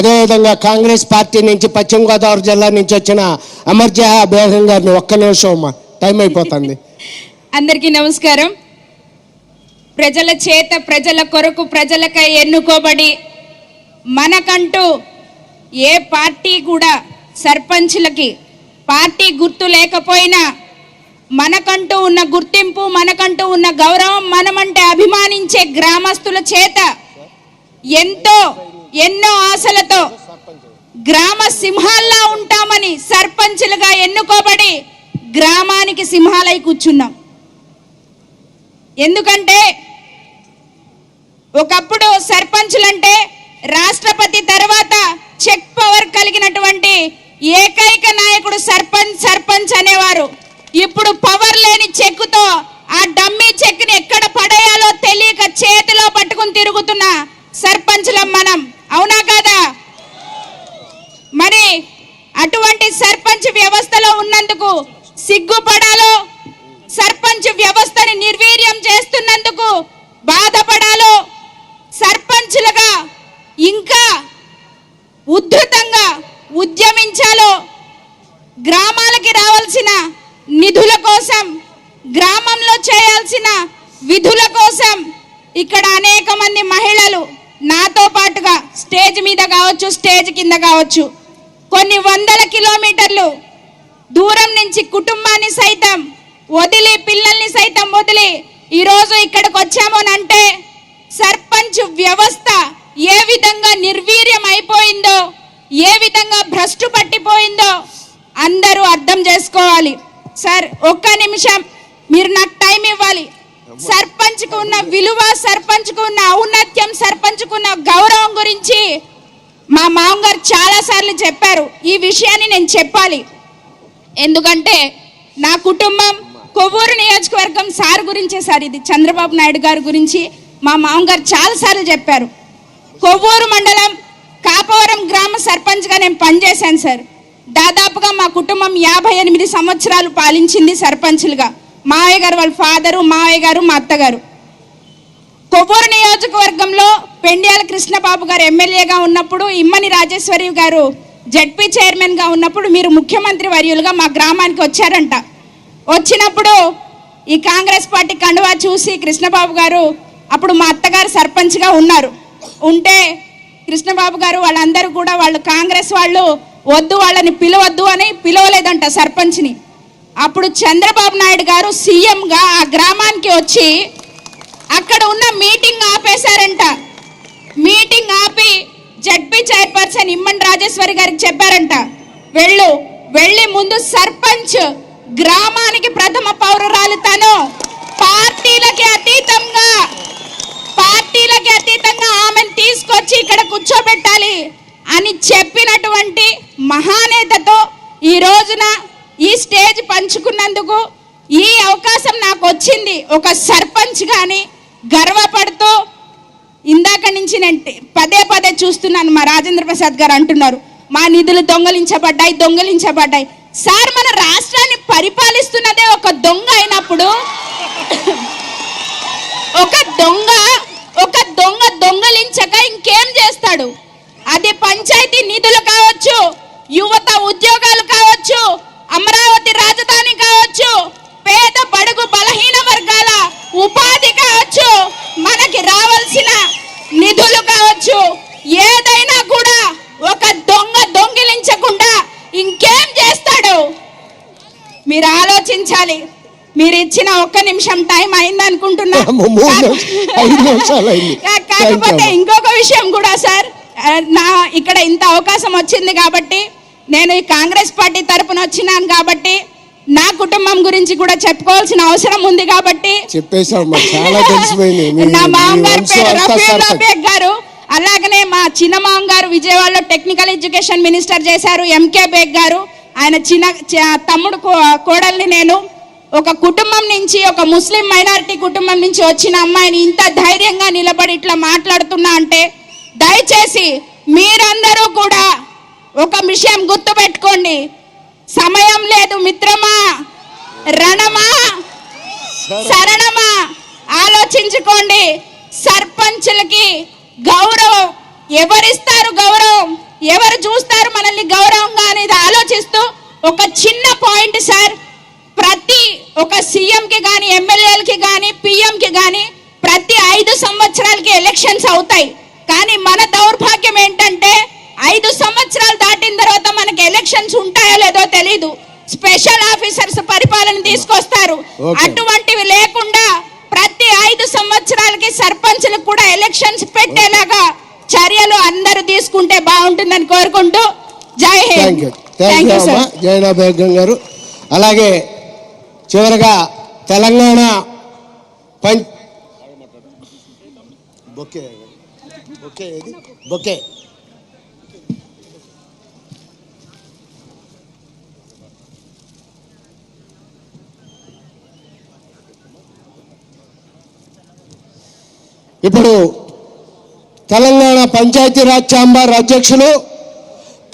అదేవిధంగా కాంగ్రెస్ పార్టీ నుంచి పశ్చిమ గోదావరి జిల్లా నుంచి వచ్చిన అమర్జా బేగం గారిని ఒక్క నిమిషం అమ్మా టైం అయిపోతుంది. అందరికీ నమస్కారం. ప్రజల చేత ప్రజల కొరకు ప్రజలకై ఎన్నుకోబడి మనకంటూ ఏ పార్టీ కూడా సర్పంచ్లకి పార్టీ గుర్తు లేకపోయినా మనకంటూ ఉన్న గుర్తింపు మనకంటూ ఉన్న గౌరవం మనమంటే అభిమానించే గ్రామస్తుల చేత ఎంతో ఎన్నో ఆశలతో గ్రామ సింహాల్లా ఉంటామని సర్పంచులుగా ఎన్నుకోబడి గ్రామానికి సింహాలై కూర్చున్నాం. ఎందుకంటే ఒకప్పుడు సర్పంచులంటే రాష్ట్రపతి తర్వాత చెక్ పవర్ కలిగినటువంటి ఏకైక నాయకుడు సర్పంచ్ సర్పంచ్ అనేవారు. ఇప్పుడు పవర్ లేని చెక్కుతో ఆ డమ్మీ చెక్ని ఎక్కడ పడేయాలో తెలియక చేతిలో పట్టుకుని తిరుగుతున్న సర్పంచులం మనం. అవునా కాదా? మరి అటువంటి సర్పంచ్ వ్యవస్థలో ఉన్నందుకు సిగ్గుపడాలో? సర్పంచ్ వ్యవస్థని నిర్వీర్యం చేస్తున్నందుకు బాధపడాలో? సర్పంచ్లుగా ఇంకా ఉద్ధృతంగా ఉద్యమించాలో? గ్రామాలకి రావాల్సిన నిధుల కోసం గ్రామంలో చేయాల్సిన విధుల కోసం ఇక్కడ అనేక మంది మహిళలు నాతో పాటుగా స్టేజ్ మీద కావచ్చు స్టేజ్ కింద కావచ్చు కొన్ని వందల కిలోమీటర్లు దూరం నుంచి కుటుంబాన్ని సైతం వదిలి పిల్లల్ని సైతం వదిలి ఈరోజు ఇక్కడికి వచ్చామోనంటే సర్పంచ్ వ్యవస్థ ఏ విధంగా నిర్వీర్యం అయిపోయిందో ఏ విధంగా భ్రష్టు పట్టిపోయిందో అందరూ అర్థం చేసుకోవాలి. సార్ ఒక్క నిమిషం మీరు నాకు టైం ఇవ్వాలి. సర్పంచ్కు ఉన్న విలువ సర్పంచ్కు ఉన్న ఔన్నత్యం సర్పంచ్కు ఉన్న గౌరవం గురించి మా మామగారు చాలా సార్లు చెప్పారు. ఈ విషయాన్ని నేను చెప్పాలి. ఎందుకంటే నా కుటుంబం కొవ్వూరు నియోజకవర్గం సార్ గురించే సార్ ఇది చంద్రబాబు నాయుడు గారి గురించి మా మామగారు చాలాసార్లు చెప్పారు. కొవ్వూరు మండలం కాపవరం గ్రామ సర్పంచ్గా నేను పనిచేశాను సార్. దాదాపుగా మా కుటుంబం యాభై ఎనిమిది సంవత్సరాలు పాలించింది సర్పంచ్లుగా. మావయ్య గారు వాళ్ళ ఫాదరు మావయ్య గారు మా అత్తగారు. కొవ్వూరు నియోజకవర్గంలో పెండ్యాల కృష్ణబాబు గారు ఎమ్మెల్యేగా ఉన్నప్పుడు ఇమ్మని రాజేశ్వరి గారు జడ్పీ చైర్మన్గా ఉన్నప్పుడు మీరు ముఖ్యమంత్రి వర్యులుగా మా గ్రామానికి వచ్చారంట. వచ్చినప్పుడు ఈ కాంగ్రెస్ పార్టీ కండువా చూసి కృష్ణబాబు గారు అప్పుడు మా అత్తగారు సర్పంచ్గా ఉన్నారు. ఉంటే కృష్ణబాబు గారు వాళ్ళందరూ కూడా వాళ్ళు కాంగ్రెస్ వాళ్ళు వద్దు వాళ్ళని పిలవద్దు అని పిలవలేదంట సర్పంచ్ని. అప్పుడు చంద్రబాబు నాయుడు గారు సీఎంగా ఆ గ్రామానికి వచ్చి అక్కడ ఉన్న మీటింగ్ ఆపేశారంట. మీటింగ్ ఆపి జడ్పీ చైర్పర్సన్ ఇమ్మన్ రాజేశ్వరి గారికి చెప్పారంట. వెళ్ళు వెళ్ళి ముందు సర్పంచ్ గ్రామానికి ప్రథమ పౌరురాలు తను. పార్టీలకి అతీతంగా పార్టీలకి అతీతంగా ఆమెను తీసుకొచ్చి ఇక్కడ కూర్చోబెట్టాలి అని చెప్పినటువంటి మహానేతతో ఈ రోజున ఈ స్టేజ్ పంచుకున్నందుకు ఈ అవకాశం నాకు వచ్చింది. ఒక సర్పంచ్ కానీ గర్వపడుతూ ఇందాక నుంచి నేను పదే పదే చూస్తున్నాను. మా రాజేంద్ర ప్రసాద్ గారు అంటున్నారు. మా నిధులు దొంగలించబడ్డాయి దొంగలించబడ్డాయి. సార్ మన రాష్ట్రాన్ని పరిపాలిస్తున్నదే ఒక దొంగ అయినప్పుడు ఒక దొంగ ఒక దొంగ దొంగలించక ఇంకేం చేస్తాడు అది పంచాయతీ నిధులు కావచ్చు యువత ఉద్యోగాలు కావచ్చు అమరావతి రాజధాని కావచ్చు పేద బడుగు బలహీన వర్గాల ఉపాధి కావచ్చు మనకి రావాల్సిన నిధులు కావచ్చు ఏదైనా కూడా ఒక దొంగ దొంగిలించకుండా ఇంకేం చేస్తాడు మీరు ఆలోచించాలి మీరు ఇచ్చిన ఒక్క నిమిషం టైం అయింది. అనుకుంటున్నా కాకపోతే. ఇంకొక విషయం కూడా సార్. నా ఇక్కడ ఇంత అవకాశం వచ్చింది కాబట్టి నేను ఈ కాంగ్రెస్ పార్టీ తరపున వచ్చినాను కాబట్టి నా కుటుంబం గురించి కూడా చెప్పుకోవాల్సిన అవసరం ఉంది కాబట్టి నా మామగారు పేరు గారు అలాగనే మా చిన్న మామగారు విజయవాడలో టెక్నికల్ ఎడ్యుకేషన్ మినిస్టర్ చేశారు ఎంకే బేగ్ గారు. ఆయన చిన్న తమ్ముడు కో- కోడల్ని నేను ఒక కుటుంబం నుంచి ఒక ముస్లిం మైనారిటీ కుటుంబం నుంచి వచ్చిన అమ్మాయిని ఇంత ధైర్యంగా నిలబడి ఇట్లా మాట్లాడుతున్నా అంటే దయచేసి మీరందరూ కూడా ఒక విషయం గుర్తుపెట్టుకోండి. సమయం లేదు మిత్రమా రణమా శరణమా ఆలోచించుకోండి. సర్పంచులకి గౌరవం ఎవరిస్తారు గౌరవం? ఎవరు చూస్తారు మనల్ని గౌరవంగా అనేది ఆలోచిస్తూ ఒక చిన్న పాయింట్ సార్ ప్రతి ఒక సీఎం కి కానీ ఎమ్మెల్యేలకి కానీ పిఎం కి కానీ ప్రతి ఐదు సంవత్సరాలకి ఎలక్షన్స్ అవుతాయి. కానీ మన దౌర్భాగ్యం ఏంటంటే ఐదు సంవత్సరాలు దాటిన తర్వాత మనకి ఎలక్షన్స్ ఉంటాయో లేదో తెలీదు. స్పెషల్ ఆఫీసర్స్ పరిపాలన తీసుకొస్తారు. అటువంటివి లేకుండా ప్రతి ఐదు సంవత్సరాలకి సర్పంచ్లకు కూడా ఎలక్షన్స్ పెట్టేలాగా చర్యలు అందరూ తీసుకుంటే బాగుంటుందని కోరుకుంటూ Jai Hind. You thank you అమ్మా. సార్ జైనా బేగం గారు. అలాగే చివరగా తెలంగాణ పం బొకే. Bouquet bouquet. ఇప్పుడు తెలంగాణ పంచాయతీరాజ్ ఛాంబర్ అధ్యక్షులు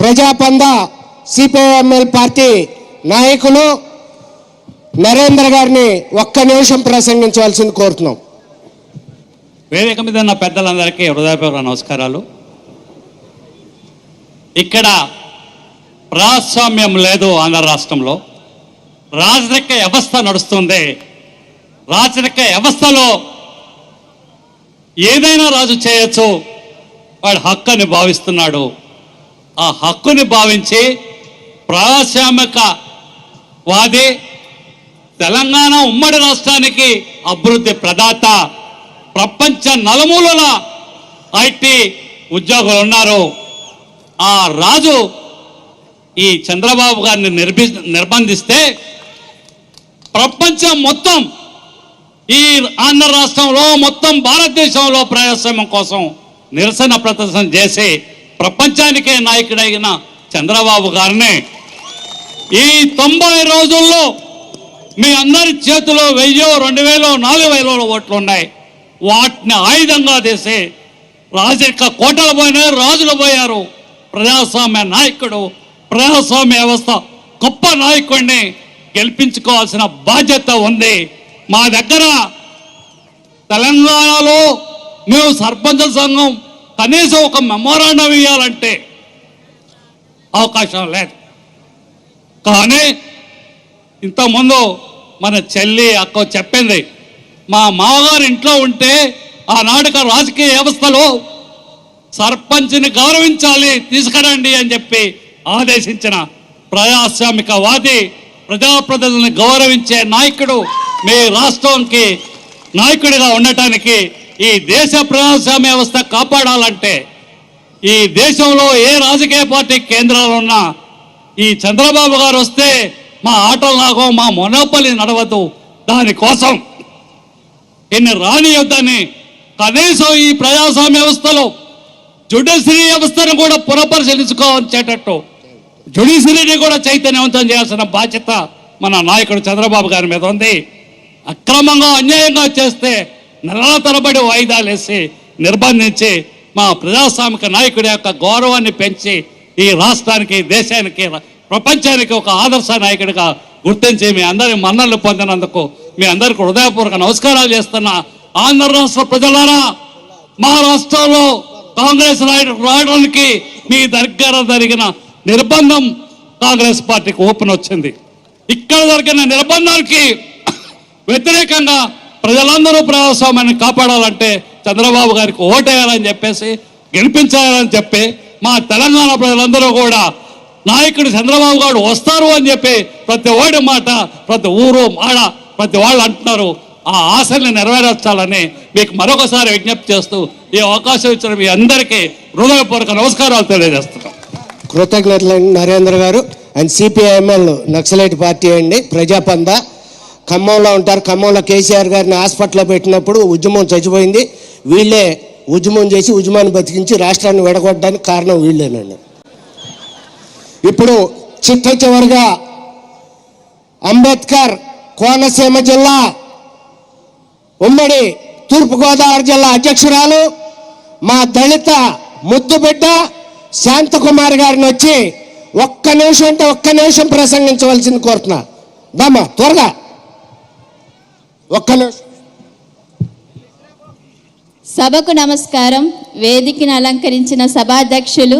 ప్రజాపంద సిపిఐఎంఎల్ పార్టీ నాయకులు నరేంద్ర గారిని ఒక్క నిమిషం ప్రసంగించవలసింది కోరుతున్నాం. వేదిక మీద ఉన్న పెద్దలందరికీ హృదయపూర్వ నమస్కారాలు. ఇక్కడ ప్రజాస్వామ్యం లేదు ఆంధ్ర రాష్ట్రంలో. రాజరిక వ్యవస్థ నడుస్తుంది. రాజరిక వ్యవస్థలో ఏదైనా రాజు చేయొచ్చు వాడు హక్కుని భావిస్తున్నాడు. ఆ హక్కుని భావించి ప్రాశామిక వాది తెలంగాణ ఉమ్మడి రాష్ట్రానికి అభివృద్ధి ప్రదాత ప్రపంచ నలుమూలల ఐటీ ఉద్యోగులు ఉన్నారు. ఆ రాజు ఈ చంద్రబాబు గారిని నిర్బి నిర్బంధిస్తే ప్రపంచం మొత్తం ఈ ఆంధ్ర రాష్ట్రంలో మొత్తం భారతదేశంలో ప్రజాస్వామ్యం కోసం నిరసన ప్రదర్శన చేసి ప్రపంచానికే నాయకుడైన చంద్రబాబు గారిని ఈ తొంభై రోజుల్లో మీ అందరి చేతిలో వెయ్యో రెండు వేలో నాలుగు వేల ఓట్లు ఉన్నాయి వాటిని ఆయుధంగా తీసి రాజక్క కోటలు పోయినాయి రాజులు పోయారు. ప్రజాస్వామ్య నాయకుడు ప్రజాస్వామ్య వ్యవస్థ గొప్ప నాయకుడిని గెలిపించుకోవాల్సిన బాధ్యత ఉంది. మా దగ్గర తెలంగాణలో మేము సర్పంచ సంఘం కనీసం ఒక మెమోరాండం ఇవ్వాలంటే అవకాశం లేదు. కానీ ఇంతకుముందు మన చెల్లి అక్క చెప్పింది మా మామగారు ఇంట్లో ఉంటే ఆనాటిక రాజకీయ వ్యవస్థలో సర్పంచ్ని గౌరవించాలి తీసుకురండి అని చెప్పి ఆదేశించిన ప్రజాస్వామికవాది ప్రజాప్రతినిధులను గౌరవించే నాయకుడు మీ రాష్ట్రంకి నాయకుడిగా ఉండటానికి ఈ దేశ ప్రజాస్వామ్య వ్యవస్థ కాపాడాలంటే ఈ దేశంలో ఏ రాజకీయ పార్టీ కేంద్రాలు ఉన్నా ఈ చంద్రబాబు గారు వస్తే మా ఆటలాగో మా మొనోపలి నడవదు. దానికోసం ఇన్ని రానియొద్దని కనీసం ఈ ప్రజాస్వామ్య వ్యవస్థలో జుడిషియరీ వ్యవస్థను కూడా పునఃపరిశీలించుకోవచ్చేటట్టు జుడిషియరీని కూడా చైతన్యవంతం చేయాల్సిన బాధ్యత మన నాయకుడు చంద్రబాబు గారి మీద ఉంది. అక్రమంగా అన్యాయంగా చేస్తే నెలల తరబడి వాయిదాలు వేసి నిర్బంధించి మా ప్రజాస్వామిక నాయకుడి యొక్క గౌరవాన్ని పెంచి ఈ రాష్ట్రానికి దేశానికి ప్రపంచానికి ఒక ఆదర్శ నాయకుడిగా గుర్తించి మీ అందరి మన్నలు పొందినందుకు మీ అందరికి హృదయపూర్వక నమస్కారాలు చేస్తున్న ఆంధ్ర రాష్ట్ర ప్రజలారా మహారాష్ట్రలో కాంగ్రెస్ రాయ- రాయడానికి మీ దగ్గర జరిగిన నిర్బంధం కాంగ్రెస్ పార్టీకి ఓపెన్ వచ్చింది. ఇక్కడ జరిగిన నిర్బంధానికి వ్యతిరేకంగా ప్రజలందరూ ప్రజాస్వామ్యాన్ని కాపాడాలంటే చంద్రబాబు గారికి ఓటేయాలని చెప్పేసి గెలిపించాలని చెప్పి మా తెలంగాణ ప్రజలందరూ కూడా నాయకుడు చంద్రబాబు గారు వస్తారు అని చెప్పి ప్రతి ఓడి మాట ప్రతి ఊరు మాడ ప్రతి వాళ్ళు అంటున్నారు. ఆ ఆశల్ని నెరవేర్చాలని మీకు మరొకసారి విజ్ఞప్తి చేస్తూ ఈ అవకాశం ఇచ్చిన మీ అందరికీ హృదయపూర్వక నమస్కారాలు తెలియజేస్తున్నాం. కృతజ్ఞతలు నరేంద్ర గారు. అండ్ సిపిఐఎంఎల్ నక్సలైట్ పార్టీ అండి ప్రజాపంద. ఖమ్మంలో ఉంటారు. ఖమ్మంలో కేసీఆర్ గారిని హాస్పిటల్లో పెట్టినప్పుడు ఉద్యమం చచ్చిపోయింది. వీళ్ళే ఉద్యమం చేసి ఉద్యమాన్ని బతికించి రాష్ట్రాన్ని విడగొట్టడానికి కారణం వీళ్ళేనండి. ఇప్పుడు చిట్ట చివరిగా అంబేద్కర్ కోనసీమ జిల్లా ఉమ్మడి తూర్పుగోదావరి జిల్లా అధ్యక్షురాలు మా దళిత ముద్దుబిడ్డ శాంతకుమార్ గారిని వచ్చి ఒక్క నిమిషం అంటే ఒక్క నిమిషం ప్రసంగించవలసింది కోరుతున్నా. దమ్మా త్వరగా. ఒక్క సభకు నమస్కారం. వేదికను అలంకరించిన సభాధ్యక్షులు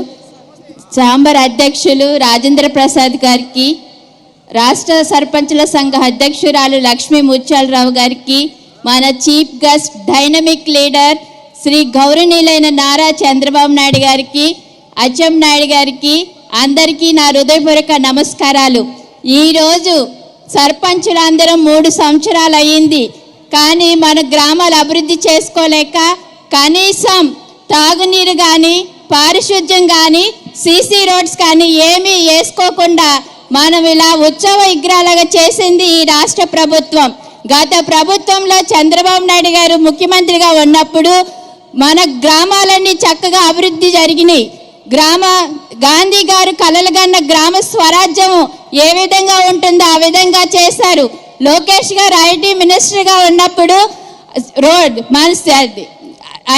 చాంబర్ అధ్యక్షులు రాజేంద్ర ప్రసాద్ గారికి రాష్ట్ర సర్పంచుల సంఘ అధ్యక్షురాలు లక్ష్మీ ముత్యాలరావు గారికి మన chief guest dynamic leader Shri గౌరవనీయులైన నారా చంద్రబాబు నాయుడు గారికి అచ్చెం నాయుడు గారికి అందరికీ నా హృదయపూర్వక నమస్కారాలు. ఈరోజు సర్పంచులందరం మూడు సంవత్సరాలు అయ్యింది కానీ మన గ్రామాలు అభివృద్ధి చేసుకోలేక కనీసం తాగునీరు కానీ పారిశుద్ధ్యం కానీ సీసీ రోడ్స్ కానీ ఏమీ వేసుకోకుండా మనం ఇలా ఉత్సవ విగ్రహాలుగా చేసింది ఈ రాష్ట్ర ప్రభుత్వం. గత ప్రభుత్వంలో చంద్రబాబు నాయుడు గారు ముఖ్యమంత్రిగా ఉన్నప్పుడు మన గ్రామాలన్నీ చక్కగా అభివృద్ధి జరిగినాయి. గ్రామ గాంధీ గారు కలలుగన్న గ్రామ స్వరాజ్యం ఏ విధంగా ఉంటుందో ఆ విధంగా చేశారు. లోకేష్ గారు ఐటీ మినిస్టర్గా ఉన్నప్పుడు రోడ్ మన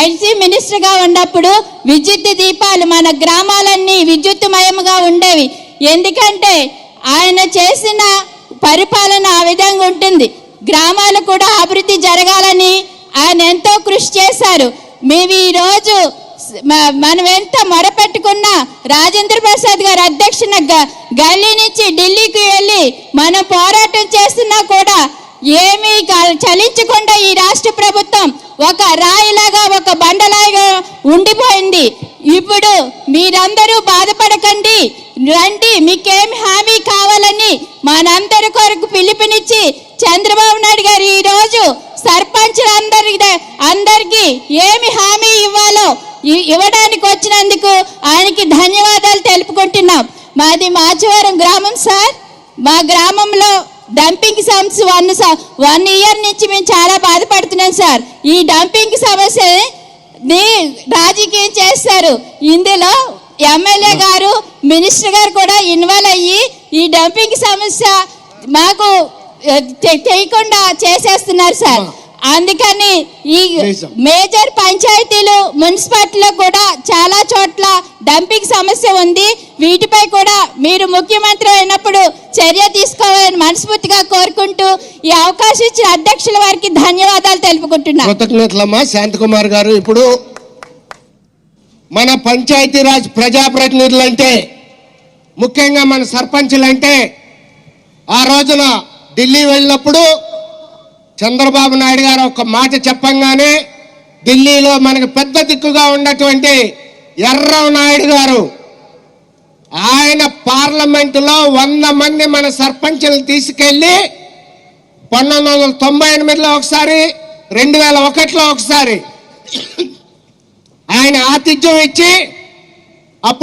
ఐటీ మినిస్టర్గా ఉన్నప్పుడు విద్యుత్ దీపాలు మన గ్రామాలన్నీ విద్యుత్మయంగా ఉండేవి. ఎందుకంటే ఆయన చేసిన పరిపాలన ఆ విధంగా ఉంటుంది. గ్రామాలు కూడా అభివృద్ధి జరగాలని ఆయన ఎంతో కృషి చేశారు. మేము ఈరోజు మనం ఎంత మొరపెట్టుకున్నా రాజేంద్ర ప్రసాద్ గారు అధ్యక్షున గ- గల్లీ నుంచి ఢిల్లీకి వెళ్ళి మనం పోరాటం చేస్తున్నా కూడా ఏమీ చలించకుండా ఈ రాష్ట్ర ప్రభుత్వం ఒక రాయిలాగా ఒక బండలాగా ఉండిపోయింది. ఇప్పుడు మీరందరూ బాధపడకండి. రండి మీకేం హామీ కావాలని మనందరి కొరకు పిలుపునిచ్చి చంద్రబాబు నాయుడు గారు ఈరోజు సర్పంచ్ సర్పంచులందరి అందరికీ ఏమి హామీ ఇవ్వాలో ఇవ్వడానికి వచ్చినందుకు ఆయనకి ధన్యవాదాలు తెలుపుకుంటున్నాం. మాది మాచవరం గ్రామం సార్. మా గ్రామంలో డంపింగ్ సమస్య వన్ వన్ ఇయర్ నుంచి మేము చాలా బాధపడుతున్నాం సార్. ఈ డంపింగ్ సమస్య ని రాజకీయం చేస్తారు. ఇందులో ఎమ్మెల్యే గారు మినిస్టర్ గారు కూడా ఇన్వాల్వ్ అయ్యి ఈ డంపింగ్ సమస్య మాకు చేయకుండా చేసేస్తున్నారు సార్. అందుకని ఈ. మేజర్ పంచాయతీలు మున్సిపాలిటీలో కూడా చాలా చోట్ల డంపింగ్ సమస్య ఉంది. వీటిపై కూడా మీరు ముఖ్యమంత్రి అయినప్పుడు చర్య తీసుకోవాలని మనస్ఫూర్తిగా కోరుకుంటూ ఈ అవకాశం ఇచ్చిన అధ్యక్షుల వారికి ధన్యవాదాలు తెలుపుకుంటున్నా. కృతజ్ఞతలమ్మా శాంతకుమార్ గారు. ఇప్పుడు మన పంచాయతీరాజ్ ప్రజాప్రతినిధులు అంటే ముఖ్యంగా మన సర్పంచులు అంటే ఆ రోజున ఢిల్లీ వెళ్ళినప్పుడు చంద్రబాబు నాయుడు గారు ఒక మాట చెప్పంగానే ఢిల్లీలో మనకు పెద్ద దిక్కుగా ఉన్నటువంటి ఎర్రం నాయుడు గారు ఆయన పార్లమెంటులో వంద మంది మన సర్పంచులు తీసుకెళ్ళి పంతొమ్మిది వందల తొంభై ఎనిమిదిలో ఒకసారి రెండు వేల ఒకటిలో ఒకసారి ఆయన ఆతిథ్యం ఇచ్చి అప్పుడు